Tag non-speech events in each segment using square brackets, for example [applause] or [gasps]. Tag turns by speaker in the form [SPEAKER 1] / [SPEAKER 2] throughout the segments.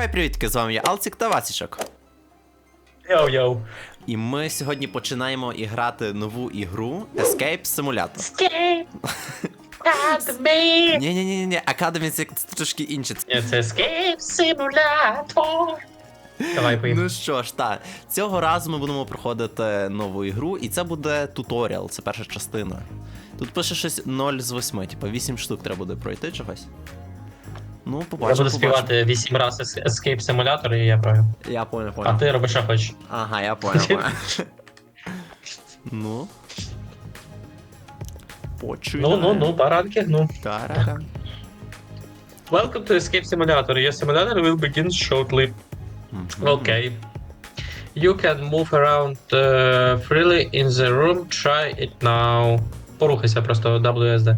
[SPEAKER 1] Хай привітки, з вами я Алцик та Васічок.
[SPEAKER 2] Йоу-йоу.
[SPEAKER 1] І ми сьогодні починаємо іграти нову ігру Escape Simulator.
[SPEAKER 2] Escape Academy.
[SPEAKER 1] ні ні ні ні Academy це трошки інше.
[SPEAKER 2] Ні, це Escape Simulator. Давай поїхали.
[SPEAKER 1] Ну що ж, так. Цього разу ми будемо проходити нову ігру, і це буде туторіал, це перша частина. Тут пише щось 0 з 8, типу 8 штук треба буде пройти чогось. Ну,
[SPEAKER 2] Я буду співати 8 разів Escape Simulator і я пройду.
[SPEAKER 1] Я понял,
[SPEAKER 2] А
[SPEAKER 1] понял.
[SPEAKER 2] ти робиш що хочеш.
[SPEAKER 1] Ага, я понял, понял. [laughs] ну.
[SPEAKER 2] Ну,
[SPEAKER 1] Починаємо.
[SPEAKER 2] ну, ну, баранки, ну.
[SPEAKER 1] Тарака.
[SPEAKER 2] Welcome to Escape Simulator. Your simulator will begin shortly. Okay. You can move around uh, freely in the room. Try it now. Порухайся просто WSD.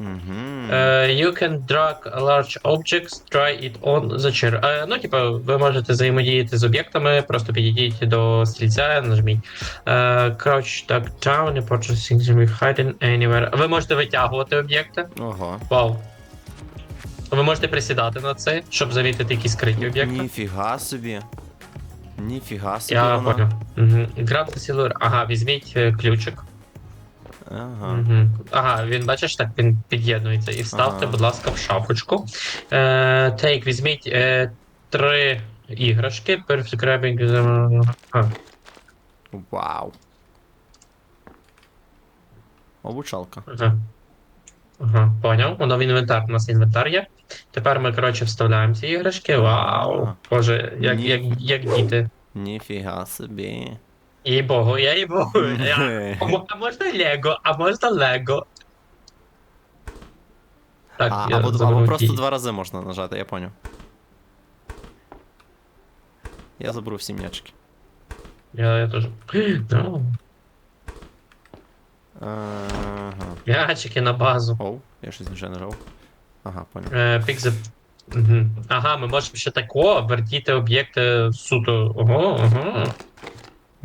[SPEAKER 2] Uh, you can drag large objects, try it on the chair. Е, ну, типа, ви можете взаємодіяти з об'єктами, просто підійдіть до стрільця, нажміть. Uh, crouch duck down, important things be hidden anywhere. Ви можете витягувати об'єкти.
[SPEAKER 1] Ого.
[SPEAKER 2] Вау. Ви можете присідати на це, щоб завітити якісь скриті об'єкти.
[SPEAKER 1] Ніфіга собі. Ніфіга собі.
[SPEAKER 2] Я
[SPEAKER 1] воно.
[SPEAKER 2] понял. Угу. Grab the silver. Ага, візьміть е, ключик.
[SPEAKER 1] Ага.
[SPEAKER 2] Угу. Ага, він бачиш, так він під'єднується. І вставте,
[SPEAKER 1] Ага.
[SPEAKER 2] будь ласка, в шафочку. Е, Take, візьміть е, три іграшки. Perfect grabbing.
[SPEAKER 1] Вау. Обучалка.
[SPEAKER 2] ага. Ага, поняв. Воно в інвентар. У нас інвентар є. Тепер ми, коротше, вставляємо ці іграшки. Вау!
[SPEAKER 1] Ага.
[SPEAKER 2] Боже, як,
[SPEAKER 1] Ні.
[SPEAKER 2] як, як діти.
[SPEAKER 1] Ніфіга собі.
[SPEAKER 2] Їй богу, я їй богу. [laughs] Я... А мо- можна Лего, а можна Лего. Так,
[SPEAKER 1] А,
[SPEAKER 2] я
[SPEAKER 1] або, або просто
[SPEAKER 2] ті.
[SPEAKER 1] два рази можна нажати, я поняв. Я заберу всі м'ячики.
[SPEAKER 2] Я, я теж. [gasps] Ну,
[SPEAKER 1] Ага.
[SPEAKER 2] М'ячики на базу.
[SPEAKER 1] Оу, я щось вже нажав. Ага, поняв.
[SPEAKER 2] Е. Мгм. Ага, ми можемо ще тако вертіти об'єкти суто. Ого, ого.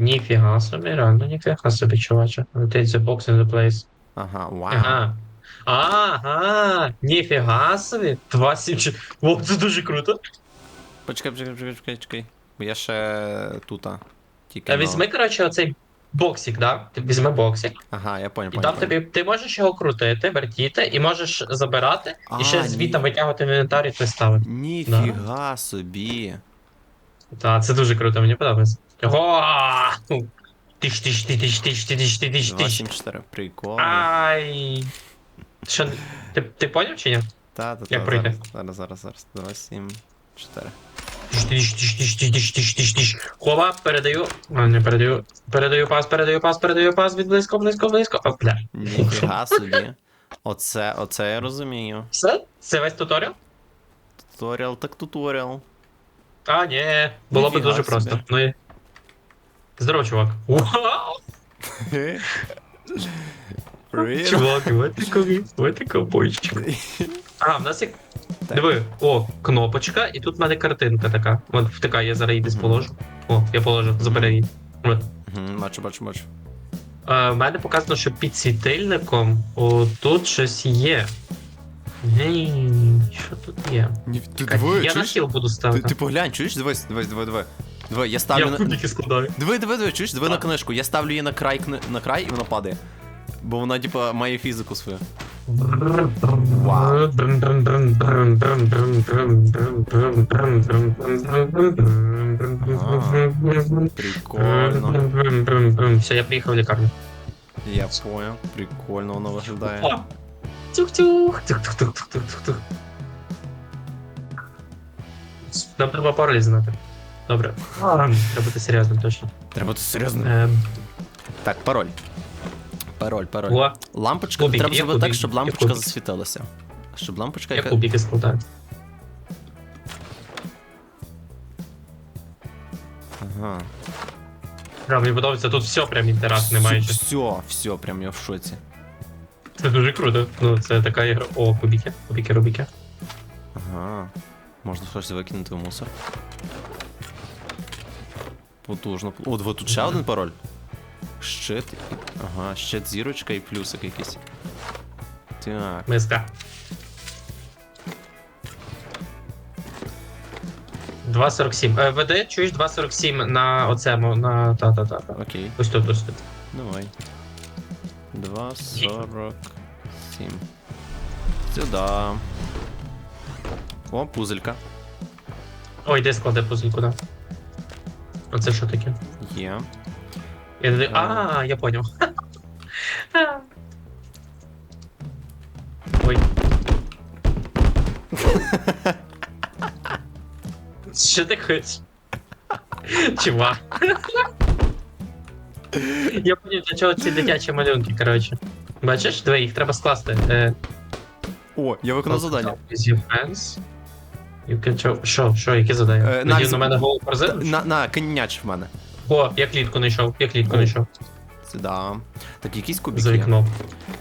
[SPEAKER 2] Ніфіга собі, реально, ніфіга собі, чуваче. Rotate the box in the place.
[SPEAKER 1] Ага, вау.
[SPEAKER 2] Ага. Ага, ніфіга собі. 274. О, це дуже круто.
[SPEAKER 1] Почекай, почекай, почекай, почекай, почекай. Бо я ще тута. Тільки.
[SPEAKER 2] Та
[SPEAKER 1] но-
[SPEAKER 2] візьми, коротше, оцей боксик, да? Ти візьми боксик.
[SPEAKER 1] Ага, я поняв,
[SPEAKER 2] І там тобі ти можеш його крутити, вертіти, і можеш забирати,
[SPEAKER 1] А,
[SPEAKER 2] і ще
[SPEAKER 1] ні.
[SPEAKER 2] звідти витягувати в інвентарі і ставити.
[SPEAKER 1] Ніфіга собі.
[SPEAKER 2] Так, це дуже круто, мені подобається. Ого! Тиш, тиш, тиш, тиш, тиш, тиш, тиш, тиш, тиш.
[SPEAKER 1] 274, прикол.
[SPEAKER 2] Ай. Що, ти, ти поняв чи ні?
[SPEAKER 1] Та, та,
[SPEAKER 2] як
[SPEAKER 1] та,
[SPEAKER 3] пройти?
[SPEAKER 1] зараз, зараз, зараз, зараз. 2, 7, 4.
[SPEAKER 2] Тиш, тиш, тиш, тиш, тиш, тиш, тиш, тиш, тиш. Хова, передаю. А, не передаю. Передаю пас, передаю пас, передаю пас від близько, близько, близько. О, бля.
[SPEAKER 1] Ніфіга [laughs] собі. Оце, оце я розумію.
[SPEAKER 2] Все? Це весь туторіал?
[SPEAKER 1] Туторіал так туторіал.
[SPEAKER 2] А, ні. Було б
[SPEAKER 1] Ніфіга
[SPEAKER 2] дуже
[SPEAKER 1] собі.
[SPEAKER 2] просто. Ну і... Здорово, чувак. Вау!
[SPEAKER 1] Привіт.
[SPEAKER 2] Чувак, вот такой, вот такой бойчик. А, в нас є.
[SPEAKER 1] Так.
[SPEAKER 2] Диви, о, кнопочка, і тут в мене картинка така. От втика, я зараз її десь положу. О, я положив, забери її. От.
[SPEAKER 1] Бачу, бачу, бачу.
[SPEAKER 2] Е, в мене показано, що під світильником о, тут щось є. Гей, що тут є?
[SPEAKER 1] Ні, ти
[SPEAKER 2] Чекай,
[SPEAKER 1] диви,
[SPEAKER 2] я на
[SPEAKER 1] чуєш?
[SPEAKER 2] хіл буду
[SPEAKER 1] Ти,
[SPEAKER 2] ставити.
[SPEAKER 1] ти поглянь, чуєш? Дивись, дивись, диви, диви. Диви, я ставлю
[SPEAKER 2] я
[SPEAKER 1] на...
[SPEAKER 2] кубики складаю.
[SPEAKER 1] Диви, диви, диви, чуєш? Диви на книжку. Я ставлю її на край, кни- на край і вона падає. Бо вона, типа, має фізику свою. Вау. Прикольно.
[SPEAKER 2] Все, я приїхав в лікарню.
[SPEAKER 1] Я понял. Прикольно воно виглядає.
[SPEAKER 2] Тюх-тюх, тюх-тюх-тюх-тюх-тюх. Нам треба пароль знати. Добре. А, Треба бути серйозним точно.
[SPEAKER 1] Треба тут серйозно.
[SPEAKER 2] Ем,
[SPEAKER 1] Так, пароль. Пароль, пароль.
[SPEAKER 2] О,
[SPEAKER 1] Лампочка.
[SPEAKER 2] Кубик,
[SPEAKER 1] Треба
[SPEAKER 2] є
[SPEAKER 1] зробити так,
[SPEAKER 2] кубик,
[SPEAKER 1] щоб
[SPEAKER 2] є
[SPEAKER 1] лампочка
[SPEAKER 2] кубик.
[SPEAKER 1] засвітилася. Щоб лампочка
[SPEAKER 2] я
[SPEAKER 1] яка.
[SPEAKER 2] кубики складаю.
[SPEAKER 1] Ага.
[SPEAKER 2] Прям мені подобається, тут все прям інтерактне майже.
[SPEAKER 1] Все, все, прям я в шоці.
[SPEAKER 2] Це дуже круто. Ну, це така ігра. О, кубики, кубики, рубики.
[SPEAKER 1] Ага. Можна щось викинути в мусор. Потужно. О, диви, тут ще один пароль. Щит. Ага, щит зірочка і плюсик якийсь. Так.
[SPEAKER 2] Миска. 2.47. Е, веди, чуєш 2.47 на оцему, на та-та-та.
[SPEAKER 1] Окей,
[SPEAKER 2] Ось тут, ось тут.
[SPEAKER 1] давай. 2.47. Сюда. О, пузелька.
[SPEAKER 2] Ой, де складе пузельку, да. Оце що таке?
[SPEAKER 1] Є.
[SPEAKER 2] Я не... А, я поняв. [laughs] Ой. [laughs] Що ти хочеш? Чувак. Я поняв, для чого ці дитячі малюнки, коротше. Бачиш, диви, їх треба скласти. Е,
[SPEAKER 1] О, я виконав завдання.
[SPEAKER 2] With your friends. Show... Що, що, яке завдання?
[SPEAKER 1] Е,
[SPEAKER 2] Надів на мене голову корзину?
[SPEAKER 1] На, на, коньяч в мене.
[SPEAKER 2] О, я клітку знайшов, я клітку знайшов.
[SPEAKER 1] Сюда. Так, якісь кубики.
[SPEAKER 2] За
[SPEAKER 1] є.
[SPEAKER 2] вікном.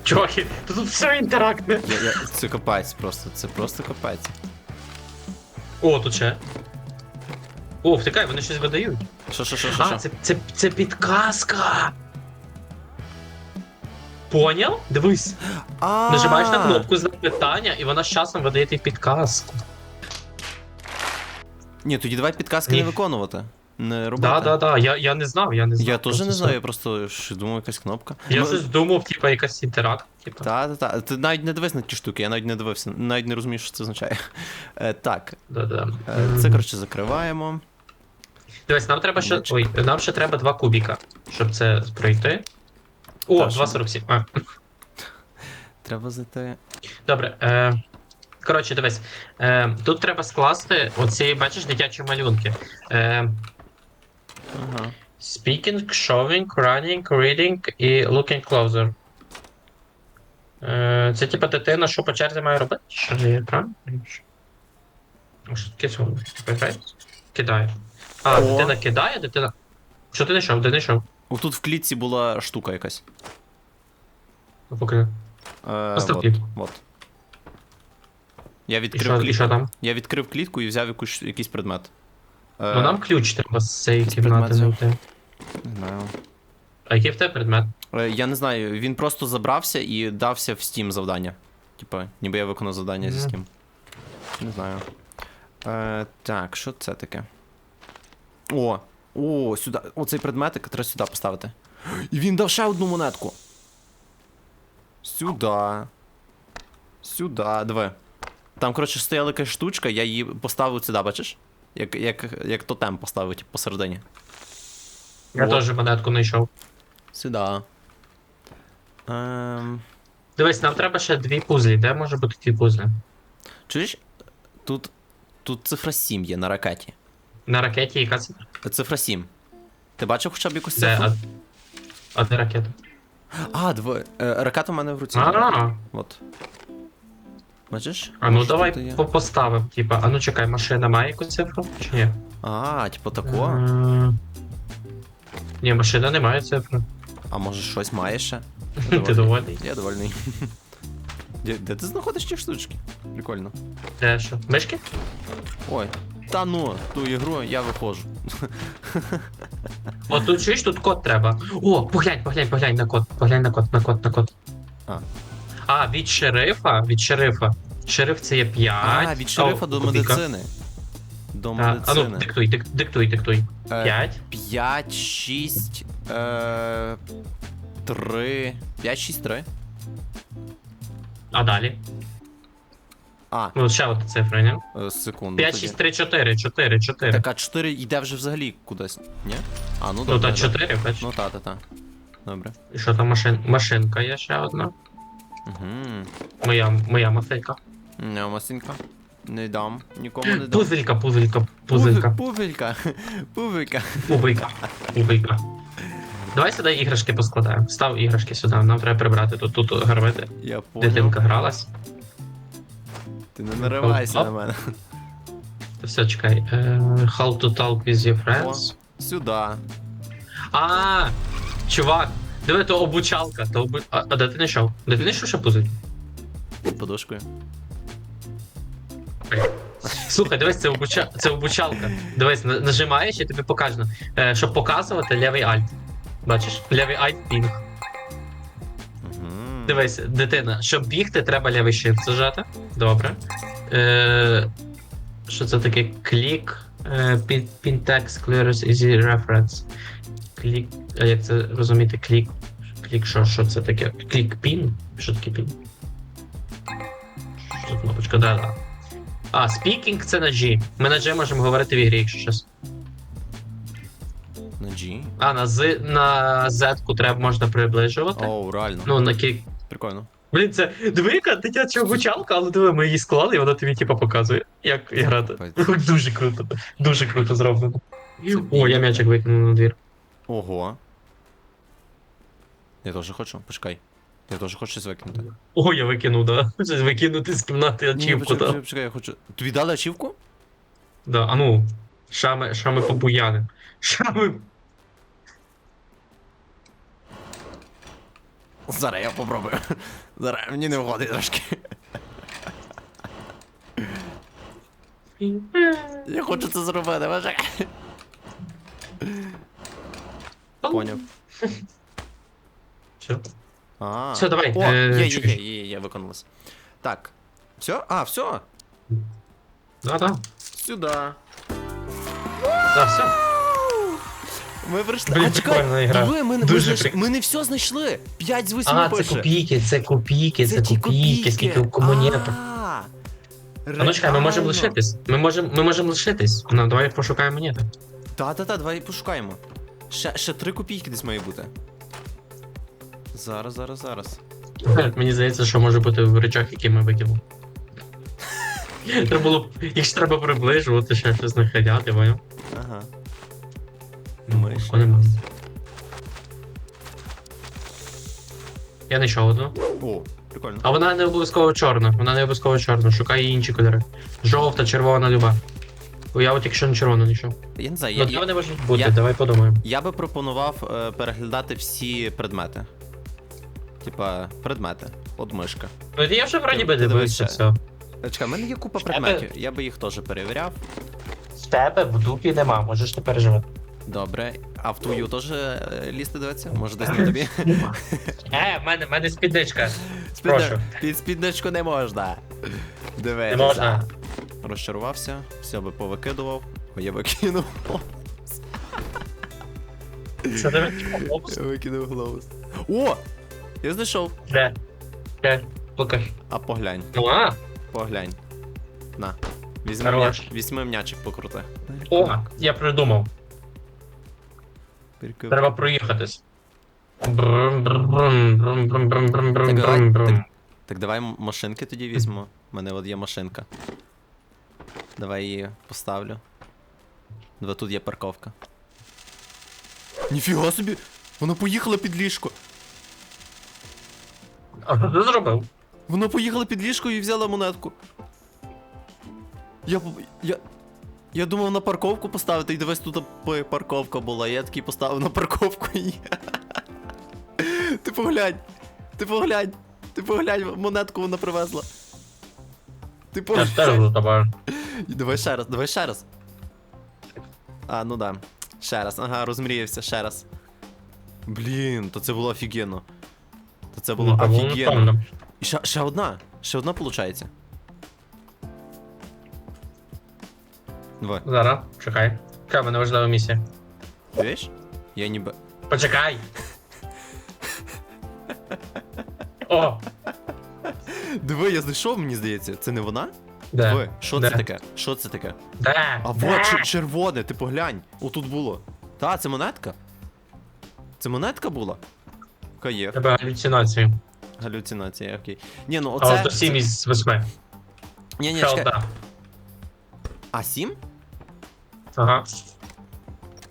[SPEAKER 2] Чуваки, тут все інтерактне.
[SPEAKER 1] Я, я, це капець просто, це просто капець.
[SPEAKER 2] О, тут ще. О, втикай, вони щось видають.
[SPEAKER 1] Що, що, що, що,
[SPEAKER 2] А,
[SPEAKER 1] що?
[SPEAKER 2] це, це, це підказка. Поняв? Дивись.
[SPEAKER 1] А,
[SPEAKER 2] Нажимаєш на кнопку запитання, і вона з часом видає тобі підказку.
[SPEAKER 1] Ні, тоді давай підказки
[SPEAKER 2] Ні.
[SPEAKER 1] не виконувати. Не робити.
[SPEAKER 2] Да, да, да. Я, я не знав, я не знав.
[SPEAKER 1] Я теж не знаю, я просто ж думав, якась кнопка.
[SPEAKER 2] Я
[SPEAKER 1] Ну,
[SPEAKER 2] щось думав, типа, якась інтеракт. Типа.
[SPEAKER 1] Та, та, та. Ти навіть не дивись на ті штуки, я навіть не дивився, навіть не розумію, що це означає. Е, так,
[SPEAKER 2] Да, да.
[SPEAKER 1] е, це коротше закриваємо.
[SPEAKER 2] Дивись, нам треба ще. Ой, нам ще треба два кубіка, щоб це пройти. О,
[SPEAKER 1] Та, що?
[SPEAKER 2] 2,47. А,
[SPEAKER 1] Треба зайти.
[SPEAKER 2] Добре. Е, коротше, дивись. Е, тут треба скласти оці, бачиш, дитячі малюнки. Е,
[SPEAKER 1] Ага.
[SPEAKER 2] speaking, showing, running, reading і looking closer. Е, це типа дитина, що по черзі має робити? Що є, правильно? А Що таке цього? Кидає. А,
[SPEAKER 1] О.
[SPEAKER 2] дитина кидає, дитина. Що ти знайшов? Де знайшов?
[SPEAKER 1] Отут в клітці була штука якась.
[SPEAKER 2] Ну, Поки.
[SPEAKER 1] Е,
[SPEAKER 2] Постав
[SPEAKER 1] вот,
[SPEAKER 2] клітку.
[SPEAKER 1] Я
[SPEAKER 2] І
[SPEAKER 1] відкрив,
[SPEAKER 2] що, і
[SPEAKER 1] клітку.
[SPEAKER 2] що там?
[SPEAKER 1] Я відкрив клітку і взяв якусь, якийсь предмет. Е,
[SPEAKER 2] Ну нам ключ треба з цієї кімнати знайти.
[SPEAKER 1] Не знаю.
[SPEAKER 2] А який в тебе предмет?
[SPEAKER 1] Е, Я не знаю, він просто забрався і дався в Steam завдання. Типа, ніби я виконав завдання зі Steam. Не знаю. Е, так, що це таке? О! О, сюди. Оцей предметик треба сюди поставити. І він дав ще одну монетку. Сюди. Сюди, диви. Там, коротше, стояла якась штучка, я її поставив сюди, бачиш? Як, як, як тотем поставив, типу, посередині.
[SPEAKER 2] Я
[SPEAKER 1] От.
[SPEAKER 2] теж монетку знайшов.
[SPEAKER 1] Сюди. Ем...
[SPEAKER 2] Дивись, нам треба ще дві пузлі. Де може бути ті пузлі?
[SPEAKER 1] Чуєш? Тут, тут цифра 7 є на ракеті.
[SPEAKER 2] На ракеті яка це?
[SPEAKER 1] Цифра 7. Ти бачив хоча б якусь
[SPEAKER 2] Де?
[SPEAKER 1] цифру?
[SPEAKER 2] А, а де ракета?
[SPEAKER 1] А, диви. Е, ракета у мене в руці.
[SPEAKER 2] А,
[SPEAKER 1] От. Бачиш?
[SPEAKER 2] а ну
[SPEAKER 1] Що
[SPEAKER 2] давай
[SPEAKER 1] є?
[SPEAKER 2] по- поставимо, типа, а ну чекай, машина має якусь цифру? Чи ні?
[SPEAKER 1] А, типу тако.
[SPEAKER 2] М, Ні, машина не має цифри.
[SPEAKER 1] А може щось має ще? [laughs]
[SPEAKER 2] Ти довольний?
[SPEAKER 1] Я довольний. [laughs] Де, де ти знаходиш ті штучки? Прикольно.
[SPEAKER 2] Де що? Мишки?
[SPEAKER 1] Ой. Та ну, ту ігру я виходжу.
[SPEAKER 2] О, тут чуєш, тут код треба. О, поглянь, поглянь, поглянь на код. Поглянь на код, на код, на код.
[SPEAKER 1] А.
[SPEAKER 2] А, від шерифа, від шерифа. Шериф це є 5.
[SPEAKER 1] А, від шерифа до медицини. До
[SPEAKER 2] А, а ну,
[SPEAKER 1] медицини.
[SPEAKER 2] диктуй, дик- диктуй, диктуй.
[SPEAKER 1] Е,
[SPEAKER 2] 5.
[SPEAKER 1] 5, 6, е, 3. 5, 6, 3.
[SPEAKER 2] А далі?
[SPEAKER 1] А,
[SPEAKER 2] Ну, ще одна цифра, ні?
[SPEAKER 1] е, секунду.
[SPEAKER 2] 5,
[SPEAKER 1] тоді.
[SPEAKER 2] 6, 3, 4, 4, 4.
[SPEAKER 1] Так, а 4 йде вже взагалі кудись, ні? А, ну
[SPEAKER 2] Ну,
[SPEAKER 1] добре.
[SPEAKER 2] та
[SPEAKER 1] добре.
[SPEAKER 2] 4, бачиш.
[SPEAKER 1] Ну та, та, та. Добре.
[SPEAKER 2] І що там машин... машинка є ще одна.
[SPEAKER 1] Угу.
[SPEAKER 2] Моя, моя мафейка.
[SPEAKER 1] Не, масінька. Не дам. Нікому не дам.
[SPEAKER 2] Пузелька, пузелька, пузелька,
[SPEAKER 1] Пувелька. [laughs] Пувелька.
[SPEAKER 2] пубийка, пубийка. Давай сюди іграшки поскладаємо. Став іграшки сюди, нам треба прибрати. Тут, тут гарбити.
[SPEAKER 1] Я понял.
[SPEAKER 2] Дитинка гралась.
[SPEAKER 1] Ти не наривайся
[SPEAKER 2] Оп.
[SPEAKER 1] на мене.
[SPEAKER 2] Та Все, чекай. Е, How to talk with your friends.
[SPEAKER 1] Сюда.
[SPEAKER 2] А, чувак, диви, то обучалка. То обу... а, а де ти знайшов? Де ти знайшов ще пузель?
[SPEAKER 1] Під подушкою.
[SPEAKER 2] Слухай, дивись, це, обуча... це обучалка. Дивись, на- нажимаєш і тобі покажено. Е, щоб показувати лівий альт. Бачиш? Лівий альт пінг.
[SPEAKER 1] Угу.
[SPEAKER 2] Дивись, дитина, щоб бігти, треба лівий shift зажати. Добре. Е, що це таке? Клік. Е, Pin, Pintex Clearance Easy Reference. Клік. А як це розуміти? Клік. Клік, що, що це таке? Клік пін? Що таке пін? Що кнопочка? Да, да. А, speaking це на G. Ми на G можемо говорити в ігрі, якщо щось.
[SPEAKER 1] На G.
[SPEAKER 2] А, на Z, на Z треба можна приближувати.
[SPEAKER 1] Оу, реально.
[SPEAKER 2] Ну, на кік.
[SPEAKER 1] Прикольно.
[SPEAKER 2] Блін, це диви, яка дитяча обучалка, але диви, ми її склали, і вона тобі типу показує, як грати. [laughs] Дуже круто. Дуже круто зроблено. О, я м'ячик викинув на двір.
[SPEAKER 1] Ого. Я теж хочу, почекай. Я теж хочу щось викинути.
[SPEAKER 2] О, я викинув, да. [laughs] Щось викинути з кімнати ачівку,
[SPEAKER 1] почекай,
[SPEAKER 2] да.
[SPEAKER 1] почекай, я хочу. Тобі дали ачівку?
[SPEAKER 2] Да, а ну, шами, шами побуяни. Шами.
[SPEAKER 1] Зараз я попробую. Зараз мені не виходить трошки. Я хочу це зробити, почекай. Поняв.
[SPEAKER 2] Все.
[SPEAKER 1] А.
[SPEAKER 2] Все, давай,
[SPEAKER 1] О,
[SPEAKER 2] е,
[SPEAKER 1] є, є,
[SPEAKER 2] чуєш?
[SPEAKER 1] є, є, є, виконалось. Так. Все? А, все.
[SPEAKER 2] Да, да.
[SPEAKER 1] Сюди.
[SPEAKER 2] Да, все.
[SPEAKER 1] Ми прийшли.
[SPEAKER 2] Блін,
[SPEAKER 1] а, чекай,
[SPEAKER 2] прикольна ігра.
[SPEAKER 1] диви, ми, ми,
[SPEAKER 2] Дуже
[SPEAKER 1] знайшли-
[SPEAKER 2] прикольно.
[SPEAKER 1] ми не все знайшли. 5 з 8
[SPEAKER 2] А, це
[SPEAKER 1] пише.
[SPEAKER 2] копійки, це копійки, це,
[SPEAKER 1] ті
[SPEAKER 2] копійки, скільки монет.
[SPEAKER 1] А,
[SPEAKER 2] А ну чекай, ми можемо
[SPEAKER 1] реально.
[SPEAKER 2] лишитись. Ми можемо, ми можемо лишитись. Ну, давай пошукаємо монети.
[SPEAKER 1] Та-та-та, давай пошукаємо. Ще, ще 3 копійки десь має бути. Зараз, зараз, зараз.
[SPEAKER 2] Мені здається, що може бути в речах, які ми викинули. Треба було, б- їх ж треба приближувати, ще щось знаходяти, поняв?
[SPEAKER 1] Ага.
[SPEAKER 2] Ну,
[SPEAKER 1] Ми ще-
[SPEAKER 2] нема. Я знайшов одну.
[SPEAKER 1] О, прикольно.
[SPEAKER 2] А вона не обов'язково чорна. Вона не обов'язково чорна. Шукай її інші кольори. Жовта, червона, люба. Я от якщо не червону знайшов.
[SPEAKER 1] Я не знаю,
[SPEAKER 2] Ну,
[SPEAKER 1] я,
[SPEAKER 2] де
[SPEAKER 1] я,
[SPEAKER 2] вони можуть бути,
[SPEAKER 1] я-
[SPEAKER 2] давай подумаємо.
[SPEAKER 1] я би пропонував е, переглядати всі предмети. Типа, предмети. От мишка.
[SPEAKER 2] Я вже вроді би
[SPEAKER 1] Ти
[SPEAKER 2] дивився
[SPEAKER 1] дивишся.
[SPEAKER 2] все.
[SPEAKER 1] Е, Чекай, в мене є купа
[SPEAKER 2] Тебе-
[SPEAKER 1] предметів, я би їх теж перевіряв.
[SPEAKER 2] З тебе в дупі нема, можеш не переживати.
[SPEAKER 1] Добре. А в твою теж е, лізти дивитися? Може десь на тобі?
[SPEAKER 2] Е, в мене, в мене спідничка.
[SPEAKER 1] Спідне...
[SPEAKER 2] Прошу.
[SPEAKER 1] Під спідничку не можна. Дивитися.
[SPEAKER 2] Не можна.
[SPEAKER 1] Розчарувався, все би повикидував. О, я викинув.
[SPEAKER 2] Це тебе?
[SPEAKER 1] Я викинув глобус. О! Я знайшов.
[SPEAKER 2] Де? Де? Покаж.
[SPEAKER 1] А поглянь,
[SPEAKER 2] Ну а,
[SPEAKER 1] поглянь. На. Візьми,
[SPEAKER 2] Хорош.
[SPEAKER 1] м'я... Візьми м'ячик покрути.
[SPEAKER 2] о, я придумав.
[SPEAKER 1] Перекив.
[SPEAKER 2] Треба проїхатись. Брум, брум, брум, брум, брум, брум, брум, брум,
[SPEAKER 1] Так, давай,
[SPEAKER 2] брум, брум.
[SPEAKER 1] так, так давай машинки тоді візьму. У мене от є машинка. Давай її поставлю. Давай тут є парковка. Ніфіга собі! Вона поїхала під ліжко.
[SPEAKER 2] А що ти зробив?
[SPEAKER 1] Вона поїхала під ліжко і взяла монетку. Я. Я. Я думав на парковку поставити, і дивись, тут парковка була. Я такий поставив на парковку і. [laughs] Ти поглянь! Ти поглянь! Ти поглянь, монетку вона привезла. Ти
[SPEAKER 2] Я
[SPEAKER 1] поглянь.
[SPEAKER 2] ж теж за тобою.
[SPEAKER 1] Давай ще раз, давай ще раз. А, ну да. Ще раз. Ага, розмріявся, ще раз. Блін, то це було офігенно. То це було
[SPEAKER 2] Ну,
[SPEAKER 1] офігенно. І ще, ще одна. Ще одна виходить. Давай.
[SPEAKER 2] Зараз, чекай. В мене важлива місія.
[SPEAKER 1] Видиш? Я ніби.
[SPEAKER 2] Почекай. [laughs] О,
[SPEAKER 1] Диви, я знайшов, мені здається. Це не вона?
[SPEAKER 2] де?
[SPEAKER 1] Диви, що це таке? Що це таке?
[SPEAKER 2] Де?
[SPEAKER 1] А
[SPEAKER 2] Де?
[SPEAKER 1] вот чер- червоне, ти поглянь. Отут було. Та, це монетка? Це монетка була? Каєр.
[SPEAKER 2] Тебе галюцинації.
[SPEAKER 1] Галюцинація, окей. Ні, ну
[SPEAKER 2] А
[SPEAKER 1] оце.
[SPEAKER 2] от 7 із 8.
[SPEAKER 1] Ні, ні, чекай. А сім?
[SPEAKER 2] Ага.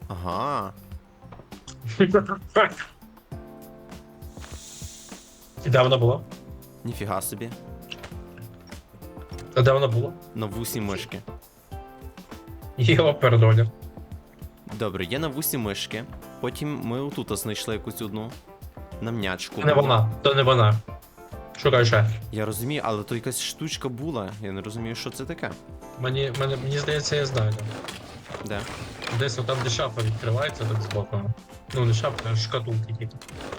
[SPEAKER 1] Ага. [laughs]
[SPEAKER 2] І де воно було?
[SPEAKER 1] Ніфіга собі.
[SPEAKER 2] А де воно було?
[SPEAKER 1] На вусі мишки.
[SPEAKER 2] Його передоля.
[SPEAKER 1] Добре, є на вусі мишки. Потім ми отут знайшли якусь одну. На м'ячку.
[SPEAKER 2] Не вона, то не вона. Шукай ще.
[SPEAKER 1] Я розумію, але то якась штучка була. Я не розумію, що це таке.
[SPEAKER 2] Мені, мені, мені здається, я знаю.
[SPEAKER 1] Де?
[SPEAKER 2] Десь там, де шафа відкривається, так збоку. Ну, не шафа, а шкатулки тільки.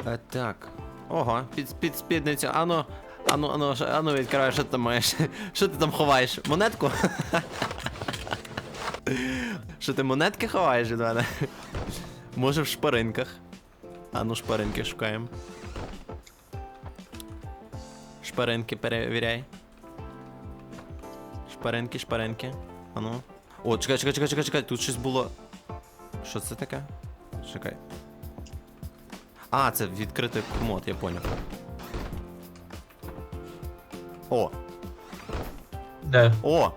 [SPEAKER 1] Е, так. Ого, під, під спідницю. Ану, ану, ану, ану, відкривай, що ти там маєш. [laughs] Що ти там ховаєш? Монетку? [laughs] Що ти монетки ховаєш від мене? Може в шпаринках. А ну шпаринки шукаємо. Шпаринки перевіряй. Шпаринки, шпаринки. А ну. О, чекай, чекай, чекай, чекай, чекай, тут щось було. Що це таке? Чекай. А, це відкритий комод, я поняв. О,
[SPEAKER 2] Де?
[SPEAKER 1] о!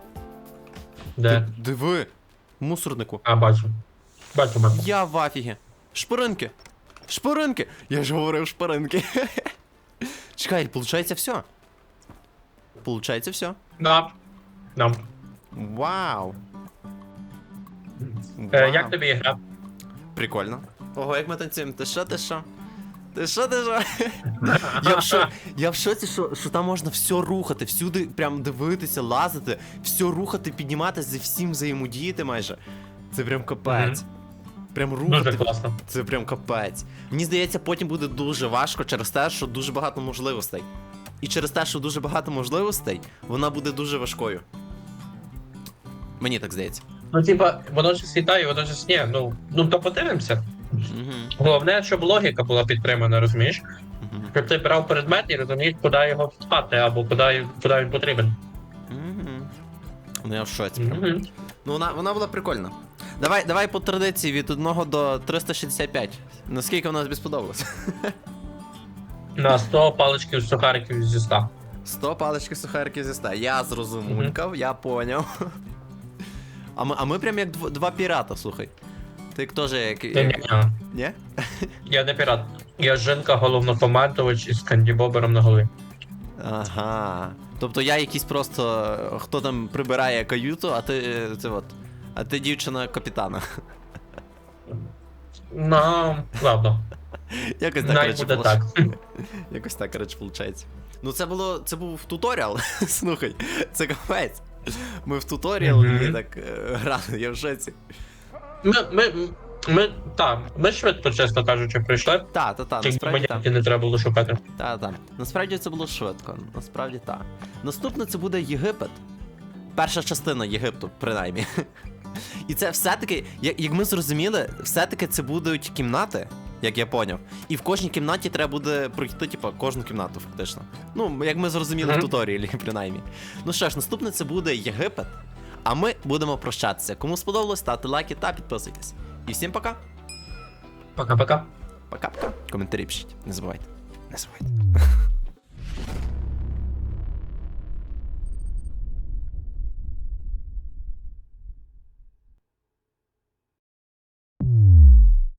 [SPEAKER 2] Де?
[SPEAKER 1] Ти диви! Мусорнику.
[SPEAKER 2] А, бачу. Бачу мене.
[SPEAKER 1] Я в афігі. Шпаринки! Шпаринки! Я ж говорив шпаринки. [laughs] Чекай, получається все. Получається все.
[SPEAKER 2] Да. Да.
[SPEAKER 1] Вау!
[SPEAKER 2] Е,
[SPEAKER 1] Вау.
[SPEAKER 2] як тобі гра?
[SPEAKER 1] Прикольно. Ого, як ми танцюємо. Ти що, ти що? Ти що, ти що? [laughs] я, в шо... я в шоці, що, що там можна все рухати, всюди прям дивитися, лазити, все рухати, підніматися, зі всім взаємодіяти майже. Це прям капець. Прям рухати.
[SPEAKER 2] Дуже класно.
[SPEAKER 1] Це прям капець. Мені здається, потім буде дуже важко через те, що дуже багато можливостей. І через те, що дуже багато можливостей, вона буде дуже важкою. Мені так здається.
[SPEAKER 2] Ну, типа, воно ж світає, воно ж ні. Ну, ну то подивимося.
[SPEAKER 1] Угу.
[SPEAKER 2] Головне, щоб логіка була підтримана, розумієш?
[SPEAKER 1] Угу.
[SPEAKER 2] Щоб ти брав предмет і розумієш, куди його встати, або куди, куди він потрібен.
[SPEAKER 1] Угу. Ну я в шоці. прям.
[SPEAKER 2] Мгм.
[SPEAKER 1] Ну вона, вона була прикольна. Давай, давай по традиції від 1 до 365. Наскільки вона тобі сподобалась?
[SPEAKER 2] На 100 паличків сухариків зі 100.
[SPEAKER 1] 100 палички сухариків зі 100. Я зрозумунькав, я поняв. А ми, а ми прям як дв- два пірата, слухай. Ти теж як.
[SPEAKER 2] Ні,
[SPEAKER 1] як...
[SPEAKER 2] ні, ні.
[SPEAKER 1] Ні?
[SPEAKER 2] Я не пірат. Я жінка головнокомандувач із кандібобером на голові.
[SPEAKER 1] Ага. Тобто я якийсь просто. е, хто там прибирає каюту, а ти. е, Це от. А ти дівчина капітана.
[SPEAKER 2] Ну, ладно.
[SPEAKER 1] Якось так, коротше,
[SPEAKER 2] буде
[SPEAKER 1] було.
[SPEAKER 2] так. [laughs]
[SPEAKER 1] Якось так, коротше, виходить. Ну це було. Це був туторіал. [laughs] Слухай, це капець. Ми в туторіал і так е, грали, я в шоці.
[SPEAKER 2] Ми, ми, ми, та, ми швидко, чесно кажучи, прийшли.
[SPEAKER 1] Та, та, та, насправді так.
[SPEAKER 2] мені не треба було шукати.
[SPEAKER 1] Та, та. Насправді це було швидко. Насправді так. Наступне це буде Єгипет. Перша частина Єгипту, принаймні. [laughs] І це все-таки, як, як ми зрозуміли, все-таки це будуть кімнати, як я поняв. І в кожній кімнаті треба буде пройти, типу, кожну кімнату, фактично. Ну, як ми зрозуміли в
[SPEAKER 2] Мгм.
[SPEAKER 1] туторіалі, [laughs] принаймні. Ну що ж, наступне це буде Єгипет. А ми будемо прощатися. Кому сподобалось, ставте лайки та підписуйтесь. І всім пока.
[SPEAKER 2] Пока-пока.
[SPEAKER 1] Пока-пока. Коментарі пишіть. Не забувайте. Не забувайте. [laughs]